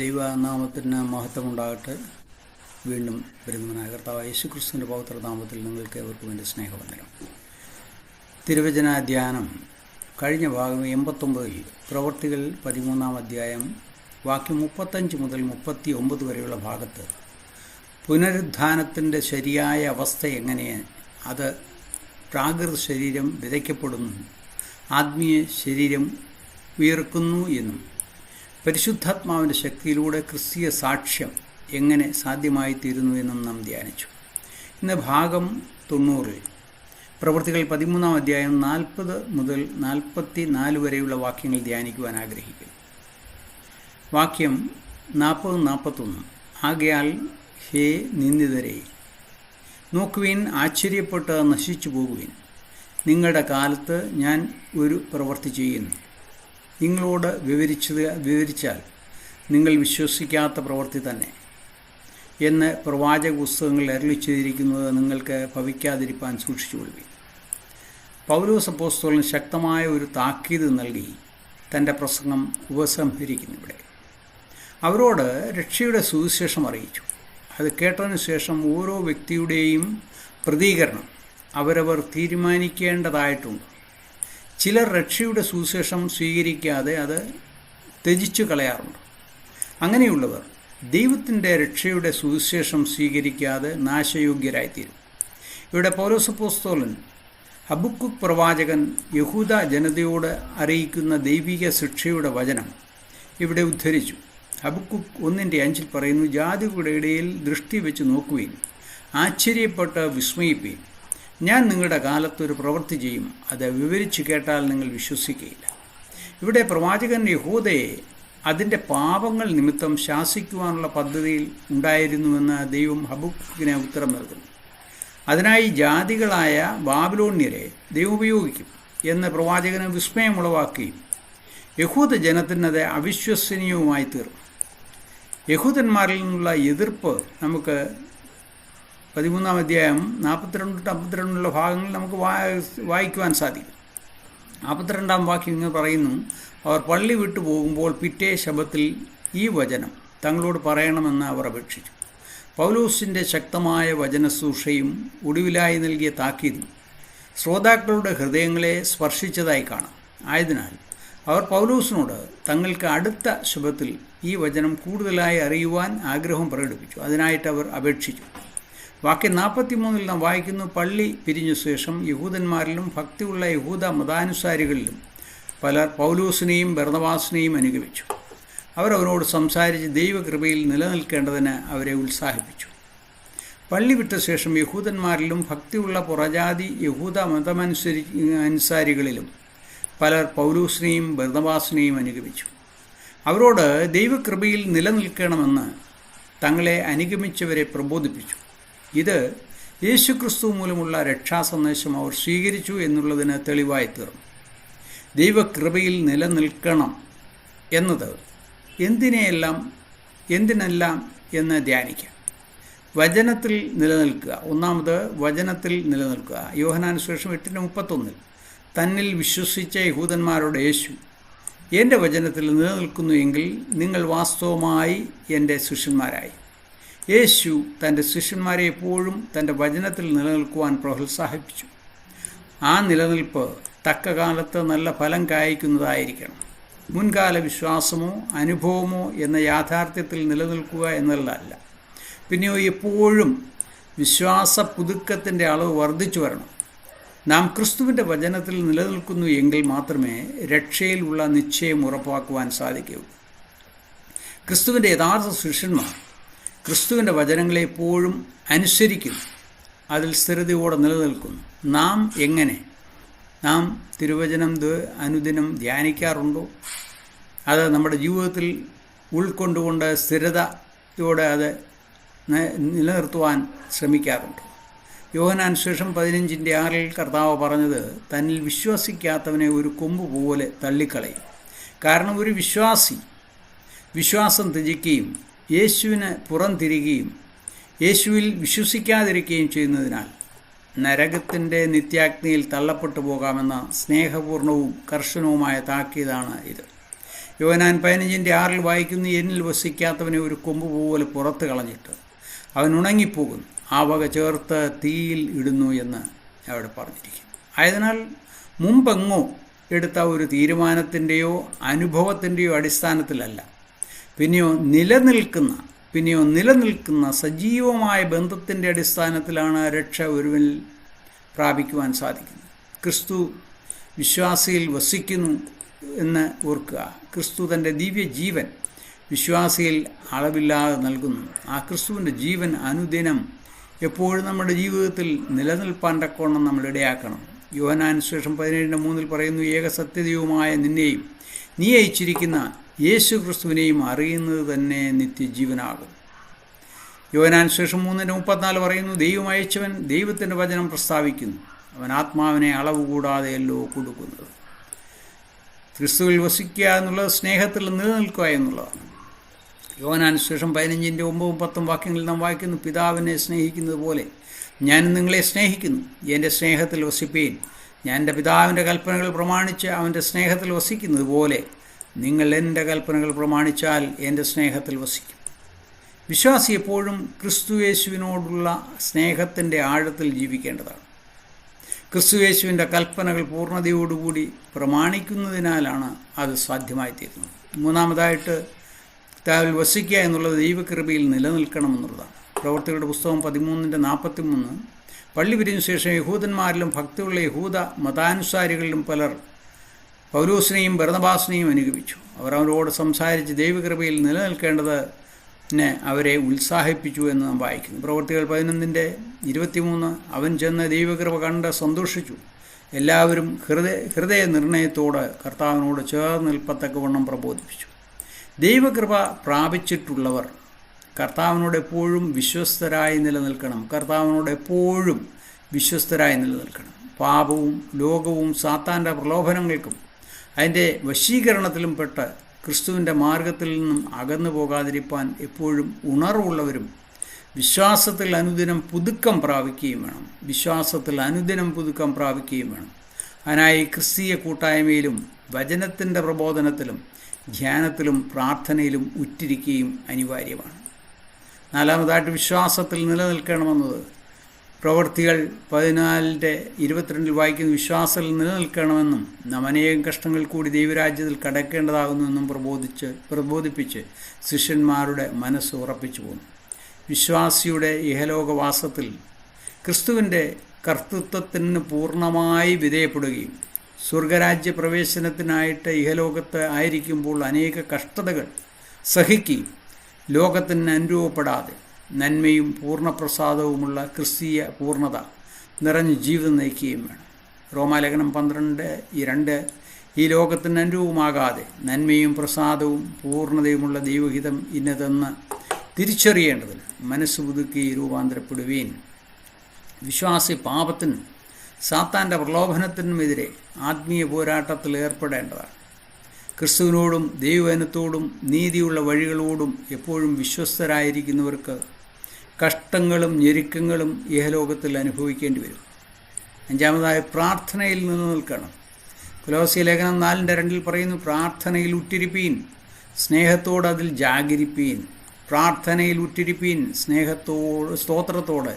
ദൈവനാമത്തിന് മഹത്വമുണ്ടാകട്ടെ. വീണ്ടും വരുന്നവനായ കർത്താവ് യേശു ക്രിസ്തുവിന്റെ പൗത്രനാമത്തിൽ നിങ്ങൾക്ക് അവർക്ക് വേണ്ടി സ്നേഹവന്ദനം. തിരുവചന ധ്യാനം കഴിഞ്ഞ ഭാഗം എൺപത്തൊമ്പതിൽ പ്രവർത്തികൾ പതിമൂന്നാം അധ്യായം വാക്യം മുപ്പത്തഞ്ച് മുതൽ മുപ്പത്തി ഒമ്പത് വരെയുള്ള ഭാഗത്ത് പുനരുദ്ധാനത്തിന്റെ ശരിയായ അവസ്ഥ എങ്ങനെ അത് പ്രാകൃത ശരീരം വിതയ്ക്കപ്പെടുന്നു ആത്മീയ ശരീരം ഉയർക്കുന്നു എന്നും പരിശുദ്ധാത്മാവിന്റെ ശക്തിയിലൂടെ ക്രിസ്തീയ സാക്ഷ്യം എങ്ങനെ സാധ്യമായി തീരുന്നു എന്നും നാം ധ്യാനിച്ചു. ഇന്ന് ഭാഗം തൊണ്ണൂറിൽ പ്രവൃത്തികൾ പതിമൂന്നാം അധ്യായം നാൽപ്പത് മുതൽ നാൽപ്പത്തി നാല് വരെയുള്ള വാക്യങ്ങൾ ധ്യാനിക്കുവാൻ ആഗ്രഹിക്കുന്നു. വാക്യം നാൽപ്പത് നാൽപ്പത്തൊന്ന്. ആകയാൽ ഹേ നിന്ദിതരെ നോക്കുവിൻ ആശ്ചര്യപ്പെട്ട് നശിച്ചു പോകുവിൻ നിങ്ങളുടെ കാലത്ത് ഞാൻ ഒരു പ്രവൃത്തി ചെയ്യുന്നു. നിങ്ങളോട് വിവരിച്ചത് വിവരിച്ചാൽ നിങ്ങൾ വിശ്വസിക്കാത്ത പ്രവൃത്തി തന്നെ. എന്ന് പ്രവാചക പുസ്തകങ്ങളിൽ അരളി ചെയ്തിരിക്കുന്നത് നിങ്ങൾക്ക് ഭവിക്കാതിരിക്കാൻ സൂക്ഷിച്ചുകൊള്ളുവിൻ പൗലോസ് അപ്പോസ്തോലൻ ശക്തമായ ഒരു താക്കീത് നൽകി തന്റെ പ്രസംഗം ഉപസംഹരിക്കുന്നു ഇവിടെ. അവരോട് രക്ഷയുടെ സുവിശേഷം അറിയിച്ചു. അത് കേട്ടതിന് ശേഷം ഓരോ വ്യക്തിയുടെയും പ്രതികരണം അവരവർ തീരുമാനിക്കേണ്ടതായിട്ടുണ്ട്. ചിലർ രക്ഷയുടെ സുവിശേഷം സ്വീകരിക്കാതെ അത് ത്യജിച്ചു കളയാറുണ്ട്. അങ്ങനെയുള്ളവർ ദൈവത്തിന്റെ രക്ഷയുടെ സുവിശേഷം സ്വീകരിക്കാതെ നാശയോഗ്യരായിത്തീരും. ഇവിടെ പൗലോസപ്പോസ്തോലൻ ഹബുക്കു പ്രവാചകൻ യഹൂദ ജനതയോട് അറിയിക്കുന്ന ദൈവിക ശിക്ഷയുടെ വചനം ഇവിടെ ഉദ്ധരിച്ചു. ഹബുക്കു ഒന്നിന്റെ അഞ്ചിൽ പറയുന്നു ജാതികളുടെ ഇടയിൽ ദൃഷ്ടി വെച്ച് നോക്കുകയും ആശ്ചര്യപ്പെട്ട് വിസ്മയിപ്പീൻ ഞാൻ നിങ്ങളുടെ കാലത്തൊരു പ്രവൃത്തി ചെയ്യും. അത് വിവരിച്ചു കേട്ടാൽ നിങ്ങൾ വിശ്വസിക്കുകയില്ല ഇവിടെ പ്രവാചകൻ യഹൂദയെ അതിന്റെ പാപങ്ങൾ നിമിത്തം ശാസിക്കുവാനുള്ള പദ്ധതിയിൽ ഉണ്ടായിരുന്നുവെന്ന് ദൈവം ഹബുക്കിനെ ഉത്തരം നൽകുന്നു. അതിനായി ജാതികളായ ബാബിലോണ്യരെ ദൈവം ഉപയോഗിക്കും എന്ന് പ്രവാചകന് വിസ്മയമുളവാക്കുകയും യഹൂദ ജനത്തിനത് അവിശ്വസനീയവുമായി തീർന്നു. യഹൂദന്മാരിൽ നിന്നുള്ള എതിർപ്പ് നമുക്ക് പതിമൂന്നാം അധ്യായം നാൽപ്പത്തിരണ്ട് തൊട്ട് അമ്പത്തിരണ്ടുള്ള ഭാഗങ്ങൾ നമുക്ക് വായിക്കുവാൻ സാധിക്കും. നാൽപ്പത്തിരണ്ടാം വാക്യം ഇങ്ങനെ പറയുന്നു അവർ പള്ളി വിട്ടു പോകുമ്പോൾ പിറ്റേ ശബത്തിൽ ഈ വചനം തങ്ങളോട് പറയണമെന്ന് അവർ അപേക്ഷിച്ചു. പൗലോസിന്റെ ശക്തമായ വചനശൂഷയും ഒടുവിലായി നൽകിയ താക്കീതും ശ്രോതാക്കളുടെ ഹൃദയങ്ങളെ സ്പർശിച്ചതായി കാണാം. ആയതിനാൽ അവർ പൗലൂസിനോട് തങ്ങൾക്ക് അടുത്ത ശുഭത്തിൽ ഈ വചനം കൂടുതലായി അറിയുവാൻ ആഗ്രഹം പ്രകടിപ്പിച്ചു. അതിനായിട്ട് അവർ അപേക്ഷിച്ചു. വാക്യം നാൽപ്പത്തിമൂന്നിൽ നാം വായിക്കുന്നു പള്ളി പിരിഞ്ഞ ശേഷം യഹൂദന്മാരിലും ഭക്തിയുള്ള യഹൂദ മതാനുസാരികളിലും പലർ പൗലൂസിനെയും ഭരണവാസിനെയും അനുഗമിച്ചു. അവരവനോട് സംസാരിച്ച് ദൈവകൃപയിൽ നിലനിൽക്കേണ്ടതിന് അവരെ ഉത്സാഹിപ്പിച്ചു. പള്ളി വിട്ട ശേഷം യഹൂദന്മാരിലും ഭക്തിയുള്ള പുറജാതി യഹൂദ മതമനുസരി അനുസാരികളിലും പലർ പൗലൂസിനെയും ഭരണവാസിനെയും അനുഗമിച്ചു. അവരോട് ദൈവകൃപയിൽ നിലനിൽക്കണമെന്ന് തങ്ങളെ അനുഗമിച്ചവരെ പ്രബോധിപ്പിച്ചു. ഇത് യേശുക്രിസ്തു മൂലമുള്ള രക്ഷാസന്ദേശം അവർ സ്വീകരിച്ചു എന്നുള്ളതിന് തെളിവായി തീർന്നു. ദൈവകൃപയിൽ നിലനിൽക്കണം എന്നത് എന്തിനെയെല്ലാം എന്തിനെല്ലാം എന്ന് ധ്യാനിക്കാം. വചനത്തിൽ നിലനിൽക്കുക. ഒന്നാമത് വചനത്തിൽ നിലനിൽക്കുക. യോഹനാനുശേഷം എട്ടിന് മുപ്പത്തൊന്നിൽ തന്നിൽ വിശ്വസിച്ച യഹൂദന്മാരുടെ യേശു എന്റെ വചനത്തിൽ നിലനിൽക്കുന്നു എങ്കിൽ നിങ്ങൾ വാസ്തവമായി എന്റെ ശിഷ്യന്മാരായി. യേശു തന്റെ ശിഷ്യന്മാരെ എപ്പോഴും തന്റെ വചനത്തിൽ നിലനിൽക്കുവാൻ പ്രോത്സാഹിപ്പിച്ചു. ആ നിലനിൽപ്പ് തക്ക കാലത്ത് നല്ല ഫലം കായ്ക്കുന്നതായിരിക്കണം. മുൻകാല വിശ്വാസമോ അനുഭവമോ എന്ന യാഥാർത്ഥ്യത്തിൽ നിലനിൽക്കുക എന്നുള്ളതല്ല പിന്നെയോ എപ്പോഴും വിശ്വാസ പുതുക്കത്തിന്റെ അളവ് വർദ്ധിച്ചു വരണം. നാം ക്രിസ്തുവിന്റെ വചനത്തിൽ നിലനിൽക്കുന്നു എങ്കിൽ മാത്രമേ രക്ഷയിലുള്ള നിശ്ചയം ഉറപ്പാക്കുവാൻ സാധിക്കൂ. ക്രിസ്തുവിന്റെ യഥാർത്ഥ ശിഷ്യന്മാർ ക്രിസ്തുവിന്റെ വചനങ്ങളെ എപ്പോഴും അനുസരിക്കുന്നു അതിൽ സ്ഥിരതയോടെ നിലനിൽക്കുന്നു നാം എങ്ങനെ? നാം തിരുവചനം അനുദിനം ധ്യാനിക്കാറുണ്ടോ? അത് നമ്മുടെ ജീവിതത്തിൽ ഉൾക്കൊണ്ടുകൊണ്ട് സ്ഥിരതയോടെ അത് നിലനിർത്തുവാൻ ശ്രമിക്കാറുണ്ട്? യോഹനാൻ ശേഷം പതിനഞ്ചിന്റെ ആറിൽ കർത്താവ് പറഞ്ഞത് തന്നിൽ വിശ്വസിക്കാത്തവനെ ഒരു കൊമ്പ് പോലെ തള്ളിക്കളയും. കാരണം ഒരു വിശ്വാസി വിശ്വാസം ത്യജിക്കുകയും യേശുവിന് പുറംതിരികുകയും യേശുവിൽ വിശ്വസിക്കാതിരിക്കുകയും ചെയ്യുന്നതിനാൽ നരകത്തിന്റെ നിത്യാഗ്നിയിൽ തള്ളപ്പെട്ടു പോകാമെന്ന സ്നേഹപൂർണവും കർശനവുമായ താക്കീതാണ് ഇത്. യോനാൻ പതിനഞ്ചിന്റെ ആറിൽ വായിക്കുന്ന എന്നിൽ വസിക്കാത്തവനെ ഒരു കൊമ്പ് പോലെ പുറത്ത് കളഞ്ഞിട്ട് അവൻ ഉണങ്ങിപ്പോകുന്നു. ആ വക ചേർത്ത് തീയിൽ ഇടുന്നു എന്ന് അവിടെ പറഞ്ഞിരിക്കുന്നു. ആയതിനാൽ മുമ്പെങ്ങോ എടുത്ത ഒരു തീരുമാനത്തിന്റെയോ അനുഭവത്തിന്റെയോ അടിസ്ഥാനത്തിലല്ല പിന്നെയോ നിലനിൽക്കുന്ന പിന്നെയോ നിലനിൽക്കുന്ന സജീവമായ ബന്ധത്തിന്റെ അടിസ്ഥാനത്തിലാണ് രക്ഷ ഒരുവനിൽ പ്രാപിക്കുവാൻ സാധിക്കുന്നത്. ക്രിസ്തു വിശ്വാസിയിൽ വസിക്കുന്നു എന്ന് ഓർക്കുക. ക്രിസ്തു തന്റെ ദിവ്യ ജീവൻ വിശ്വാസിയിൽ അളവില്ലാതെ നൽകുന്നു. ആ ക്രിസ്തുവിന്റെ ജീവൻ അനുദിനം എപ്പോഴും നമ്മുടെ ജീവിതത്തിൽ നിലനിൽപ്പാൻ തക്കോണം നമ്മൾ ഇടയാക്കണം. യുവനാനുശേഷം ശേഷം പതിനേഴിന്റെ മൂന്നിൽ പറയുന്നു ഏക നിന്നെയും നീ അയച്ചിരിക്കുന്ന യേശു ക്രിസ്തുവിനെയും അറിയുന്നത് തന്നെ നിത്യജീവനാകും. യോനാൻ ശേഷം മൂന്നിന്റെ മുപ്പത്തിനാല് പറയുന്നു ദൈവം അയച്ചവൻ ദൈവത്തിന്റെ വചനം പ്രസ്താവിക്കുന്നു. അവൻ ആത്മാവിനെ അളവ് കൂടാതെയല്ലോ കൊടുക്കുന്നത്. ക്രിസ്തുവിൽ വസിക്കുക എന്നുള്ളത് സ്നേഹത്തിൽ നിലനിൽക്കുക എന്നുള്ളതാണ്. യോനാൻ ശേഷം പതിനഞ്ചിന്റെ ഒമ്പതും പത്തും വാക്യങ്ങളിൽ നാം വായിക്കുന്നു പിതാവിനെ സ്നേഹിക്കുന്നത് പോലെ ഞാൻ നിങ്ങളെ സ്നേഹിക്കുന്നു. എന്റെ സ്നേഹത്തിൽ വസിപ്പേൻ. ഞാൻ എന്റെ പിതാവിന്റെ കൽപ്പനകൾ പ്രമാണിച്ച് അവന്റെ സ്നേഹത്തിൽ വസിക്കുന്നത് പോലെ നിങ്ങൾ എന്റെ കൽപ്പനകൾ പ്രമാണിച്ചാൽ എന്റെ സ്നേഹത്തിൽ വസിക്കും. വിശ്വാസി എപ്പോഴും ക്രിസ്തുയേശുവിനോടുള്ള സ്നേഹത്തിന്റെ ആഴത്തിൽ ജീവിക്കേണ്ടതാണ്. ക്രിസ്തുയേശുവിന്റെ കൽപ്പനകൾ പൂർണതയോടുകൂടി പ്രമാണിക്കുന്നതിനാലാണ് അത് സാധ്യമായി തീരുന്നത് മൂന്നാമതായിട്ട് താവിൽ വസിക്കുക എന്നുള്ളത് ദൈവകൃപയിൽ നിലനിൽക്കണമെന്നുള്ളതാണ്. പ്രവർത്തികളുടെ പുസ്തകം പതിമൂന്നിന്റെ നാൽപ്പത്തി മൂന്ന് പള്ളി പിരിഞ്ഞ ശേഷം യഹൂദന്മാരിലും ഭക്തിയുള്ള യഹൂദ മതാനുസാരികളിലും പലർ പൗലോസിനെയും ഭരണഭാസിനെയും അനുഗമിച്ചു. അവർ അവരോട് സംസാരിച്ച് ദൈവകൃപയിൽ നിലനിൽക്കേണ്ടത് അവരെ ഉത്സാഹിപ്പിച്ചു എന്ന് നാം വായിക്കുന്നു. പ്രവർത്തികൾ പതിനൊന്നിന്റെ ഇരുപത്തിമൂന്ന് അവൻ ചെന്ന് ദൈവകൃപ കണ്ട് സന്തോഷിച്ചു. എല്ലാവരും ഹൃദയ ഹൃദയ നിർണയത്തോട് കർത്താവിനോട് ചേർന്ന് നിൽപ്പത്തക്കവണ്ണം പ്രബോധിപ്പിച്ചു. ദൈവകൃപ പ്രാപിച്ചിട്ടുള്ളവർ കർത്താവിനോട് എപ്പോഴും വിശ്വസ്തരായി നിലനിൽക്കണം. കർത്താവിനോട് എപ്പോഴും വിശ്വസ്തരായി നിലനിൽക്കണം. പാപവും ലോകവും സാത്താന്റെ പ്രലോഭനങ്ങൾക്കും അതിന്റെ വശീകരണത്തിലും പെട്ട് ക്രിസ്തുവിന്റെ മാർഗത്തിൽ നിന്നും അകന്നു പോകാതിരിപ്പാൻ എപ്പോഴും ഉണർവുള്ളവരും വിശ്വാസത്തിൽ അനുദിനം പുതുക്കം പ്രാപിക്കുകയും വേണം. വിശ്വാസത്തിൽ അനുദിനം പുതുക്കം പ്രാപിക്കുകയും വേണം. അതിനായി ക്രിസ്തീയ കൂട്ടായ്മയിലും വചനത്തിന്റെ പ്രബോധനത്തിലും ധ്യാനത്തിലും പ്രാർത്ഥനയിലും ഉറ്റിരിക്കുകയും അനിവാര്യമാണ്. നാലാമതായിട്ട് വിശ്വാസത്തിൽ നിലനിൽക്കണമെന്നത് പ്രവൃത്തികൾ പതിനാലിന്റെ ഇരുപത്തിരണ്ടിൽ വായിക്കുന്ന വിശ്വാസത്തിൽ നിലനിൽക്കണമെന്നും നാം അനേകം കഷ്ടങ്ങൾ കൂടി ദൈവരാജ്യത്തിൽ കടക്കേണ്ടതാകുന്നുവെന്നും പ്രബോധിച്ച് പ്രബോധിപ്പിച്ച് ശിഷ്യന്മാരുടെ മനസ്സ് ഉറപ്പിച്ചു പോന്നു. വിശ്വാസിയുടെ ഇഹലോകവാസത്തിൽ ക്രിസ്തുവിന്റെ കർത്തൃത്വത്തിന് പൂർണമായി വിധേയപ്പെടുകയും സ്വർഗരാജ്യ പ്രവേശനത്തിനായിട്ട് ഇഹലോകത്ത് ആയിരിക്കുമ്പോൾ അനേക കഷ്ടതകൾ സഹിക്കുകയും ലോകത്തിന് അനുരൂപപ്പെടാതെ നന്മയും പൂർണപ്രസാദവുമുള്ള ക്രിസ്തീയ പൂർണത നിറഞ്ഞ് ജീവിതം നയിക്കുകയും വേണം. റോമാലേഖനം പന്ത്രണ്ട് ഈ രണ്ട് ഈ ലോകത്തിന് അനുരൂപമാകാതെ നന്മയും പ്രസാദവും പൂർണതയുമുള്ള ദൈവഹിതം ഇന്നതെന്ന് തിരിച്ചറിയേണ്ടതിന് മനസ്സ് പുതുക്കി രൂപാന്തരപ്പെടുകയും വിശ്വാസി പാപത്തിനും സാത്താന്റെ പ്രലോഭനത്തിനുമെതിരെ ആത്മീയ പോരാട്ടത്തിൽ ഏർപ്പെടേണ്ടതാണ്. ക്രിസ്തുവിനോടും ദൈവവനത്തോടും നീതിയുള്ള വഴികളോടും എപ്പോഴും വിശ്വസ്തരായിരിക്കുന്നവർക്ക് കഷ്ടങ്ങളും ഞെരുക്കങ്ങളും ഇഹലോകത്തിൽ അനുഭവിക്കേണ്ടി വരും. അഞ്ചാമതായി പ്രാർത്ഥനയിൽ നിന്ന് നിൽക്കണം. കുലോസി ലേഖനം നാലിന്റെ രണ്ടിൽ പറയുന്നു പ്രാർത്ഥനയിൽ ഉറ്റിരിപ്പീൻ സ്നേഹത്തോട് അതിൽ ജാഗരിപ്പീൻ. പ്രാർത്ഥനയിൽ ഉറ്റിരിപ്പീൻ സ്നേഹത്തോട് സ്തോത്രത്തോടെ.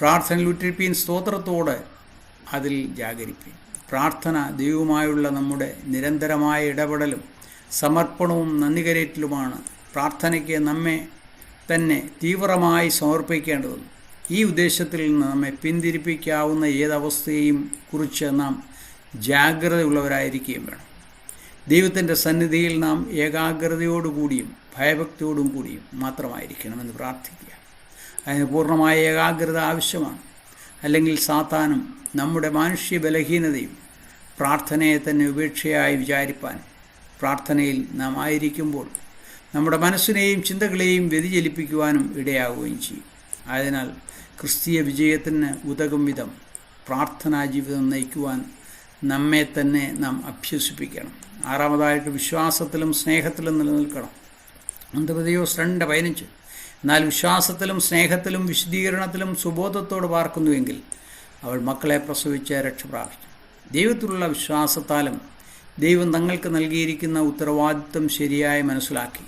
പ്രാർത്ഥനയിൽ ഉറ്റിരിപ്പീൻ സ്തോത്രത്തോടെ അതിൽ ജാഗരിപ്പീൻ. പ്രാർത്ഥന ദൈവവുമായുള്ള നമ്മുടെ നിരന്തരമായ ഇടപെടലും സമർപ്പണവും നന്ദികരേറ്റിലുമാണ്. പ്രാർത്ഥനയ്ക്ക് നമ്മെ തന്നെ തീവ്രമായി സമർപ്പിക്കേണ്ടതും ഈ ഉദ്ദേശത്തിൽ നിന്ന് നമ്മെ പിന്തിരിപ്പിക്കാവുന്ന ഏതവസ്ഥയെയും കുറിച്ച് നാം ജാഗ്രതയുള്ളവരായിരിക്കുകയും വേണം. ദൈവത്തിന്റെ സന്നിധിയിൽ നാം ഏകാഗ്രതയോടുകൂടിയും ഭയഭക്തിയോടും കൂടിയും മാത്രമായിരിക്കണമെന്ന് പ്രാർത്ഥിക്കുക. അതിന് പൂർണമായ ഏകാഗ്രത ആവശ്യമാണ്. അല്ലെങ്കിൽ സാത്താനും നമ്മുടെ മാനുഷ്യ ബലഹീനതയും പ്രാർത്ഥനയെ തന്നെ ഉപേക്ഷയായി വിചാരിപ്പാൻ പ്രാർത്ഥനയിൽ നാം ആയിരിക്കുമ്പോൾ നമ്മുടെ മനസ്സിനെയും ചിന്തകളെയും വ്യതിചലിപ്പിക്കുവാനും ഇടയാവുകയും ചെയ്യും. ആയതിനാൽ ക്രിസ്തീയ വിജയത്തിന് ഉതകും വിധം പ്രാർത്ഥനാ ജീവിതം നയിക്കുവാൻ നമ്മെ തന്നെ നാം അഭ്യസിപ്പിക്കണം. ആറാമതായിട്ട് വിശ്വാസത്തിലും സ്നേഹത്തിലും നിലനിൽക്കണം. അന്തപതിയോസ് രണ്ട് പതിനഞ്ച്. എന്നാൽ വിശ്വാസത്തിലും സ്നേഹത്തിലും വിശദീകരണത്തിലും സുബോധത്തോട് പാർക്കുന്നുവെങ്കിൽ അവൾ മക്കളെ പ്രസവിച്ച് രക്ഷ പ്രാപിക്കും. ദൈവത്തിലുള്ള വിശ്വാസത്താലും ദൈവം തങ്ങൾക്ക് നൽകിയിരിക്കുന്ന ഉത്തരവാദിത്വം ശരിയായി മനസ്സിലാക്കി.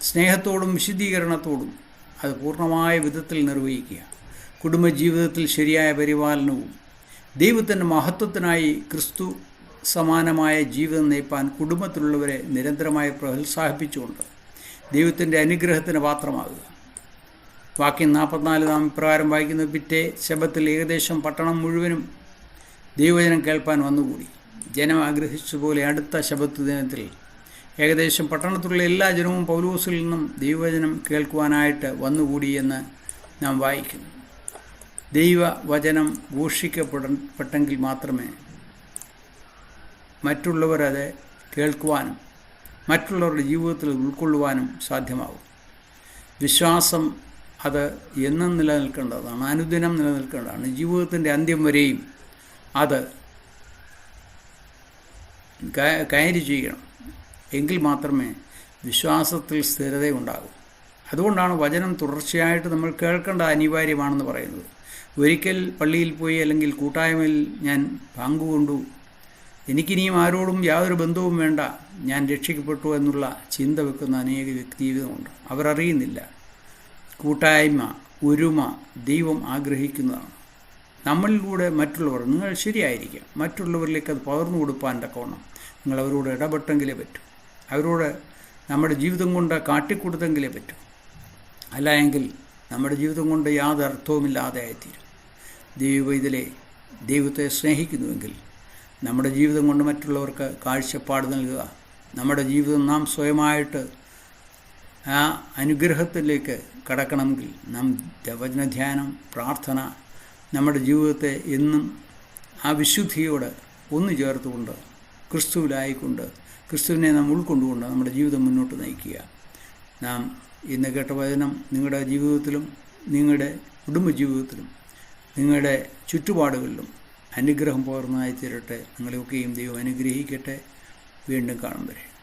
സ്നേഹത്തോടും വിശുദ്ധീകരണത്തോടും അത് പൂർണമായ വിധത്തിൽ നിർവഹിക്കുക കുടുംബജീവിതത്തിൽ ശരിയായ പരിപാലനവും ദൈവത്തിന്റെ മഹത്വത്തിനായി ക്രിസ്തു സമാനമായ ജീവിതം നയിപ്പാൻ കുടുംബത്തിലുള്ളവരെ നിരന്തരമായി പ്രോത്സാഹിപ്പിച്ചുകൊണ്ട് ദൈവത്തിന്റെ അനുഗ്രഹത്തിന് പാത്രമാകുക. വാക്യം നാൽപ്പത്തിനാല് നാം ഇപ്രകാരം വായിക്കുന്ന പിറ്റേ ശബത്തിൽ ഏകദേശം പട്ടണം മുഴുവനും ദൈവജനം കേൾപ്പാൻ വന്നുകൂടി. ജനം ആഗ്രഹിച്ചതുപോലെ അടുത്ത ശബത്ത് ദിനത്തിൽ ഏകദേശം പട്ടണത്തിലുള്ള എല്ലാ ജനവും പൗലൂസിൽ നിന്നും ദൈവവചനം കേൾക്കുവാനായിട്ട് വന്നുകൂടി എന്ന് നാം വായിക്കുന്നു. ദൈവവചനം ഘോഷിക്കപ്പെടപ്പെട്ടെങ്കിൽ മാത്രമേ മറ്റുള്ളവരത് കേൾക്കുവാനും മറ്റുള്ളവരുടെ ജീവിതത്തിൽ ഉൾക്കൊള്ളുവാനും സാധ്യമാകും. വിശ്വാസം അത് എന്നും നിലനിൽക്കേണ്ടതാണ് അനുദിനം നിലനിൽക്കേണ്ടതാണ്. ജീവിതത്തിന്റെ അന്ത്യം വരെയും അത് കയറി ചെയ്യണം. എങ്കിൽ മാത്രമേ വിശ്വാസത്തിൽ സ്ഥിരതയുണ്ടാകൂ. അതുകൊണ്ടാണ് വചനം തുടർച്ചയായിട്ട് നമ്മൾ കേൾക്കേണ്ട അനിവാര്യമാണെന്ന് പറയുന്നത്. ഒരിക്കൽ പള്ളിയിൽ പോയി അല്ലെങ്കിൽ കൂട്ടായ്മയിൽ ഞാൻ പങ്കുകൊണ്ടു എനിക്കിനിയും ആരോടും യാതൊരു ബന്ധവും വേണ്ട ഞാൻ രക്ഷിക്കപ്പെട്ടു എന്നുള്ള ചിന്ത വെക്കുന്ന അനേക വ്യക്തിജീവിതമുണ്ട് അവരറിയുന്നില്ല കൂട്ടായ്മ ഒരുമ ദൈവം ആഗ്രഹിക്കുന്നതാണ്. നമ്മളിലൂടെ മറ്റുള്ളവർ നിങ്ങൾ ശരിയായിരിക്കാം. മറ്റുള്ളവരിലേക്ക് അത് പകർന്നു കൊടുക്കാൻ തക്കവണ്ണം നിങ്ങൾ അവരോട് ഇടപെട്ടെങ്കിലേ പറ്റൂ. അവരോട് നമ്മുടെ ജീവിതം കൊണ്ട് കാട്ടിക്കൊടുത്തെങ്കിലേ പറ്റൂ. അല്ല എങ്കിൽ നമ്മുടെ ജീവിതം കൊണ്ട് യാതൊരു അർത്ഥവുമില്ലാതെ ആയിത്തീരും. ദൈവ ഇതിലെ ദൈവത്തെ സ്നേഹിക്കുന്നുവെങ്കിൽ നമ്മുടെ ജീവിതം കൊണ്ട് മറ്റുള്ളവർക്ക് കാഴ്ചപ്പാട് നൽകുക. നമ്മുടെ ജീവിതം നാം സ്വയമായിട്ട് ആ അനുഗ്രഹത്തിലേക്ക് കടക്കണമെങ്കിൽ നാം വചനധ്യാനം പ്രാർത്ഥന നമ്മുടെ ജീവിതത്തെ എന്നും ആ വിശുദ്ധിയോട് ഒന്നു ചേർത്തുകൊണ്ട് ക്രിസ്തുവിലായിക്കൊണ്ട് ക്രിസ്തുവിനെ നാം ഉൾക്കൊണ്ടുകൊണ്ട് നമ്മുടെ ജീവിതം മുന്നോട്ട് നയിക്കുക. നാം ഇന്ന് കേട്ട വചനം നിങ്ങളുടെ ജീവിതത്തിലും നിങ്ങളുടെ കുടുംബ ജീവിതത്തിലും നിങ്ങളുടെ ചുറ്റുപാടുകളിലും അനുഗ്രഹം പകർന്നായി തീരട്ടെ. നിങ്ങളെയൊക്കെയും ദൈവം അനുഗ്രഹിക്കട്ടെ. വീണ്ടും കാണും വരെ.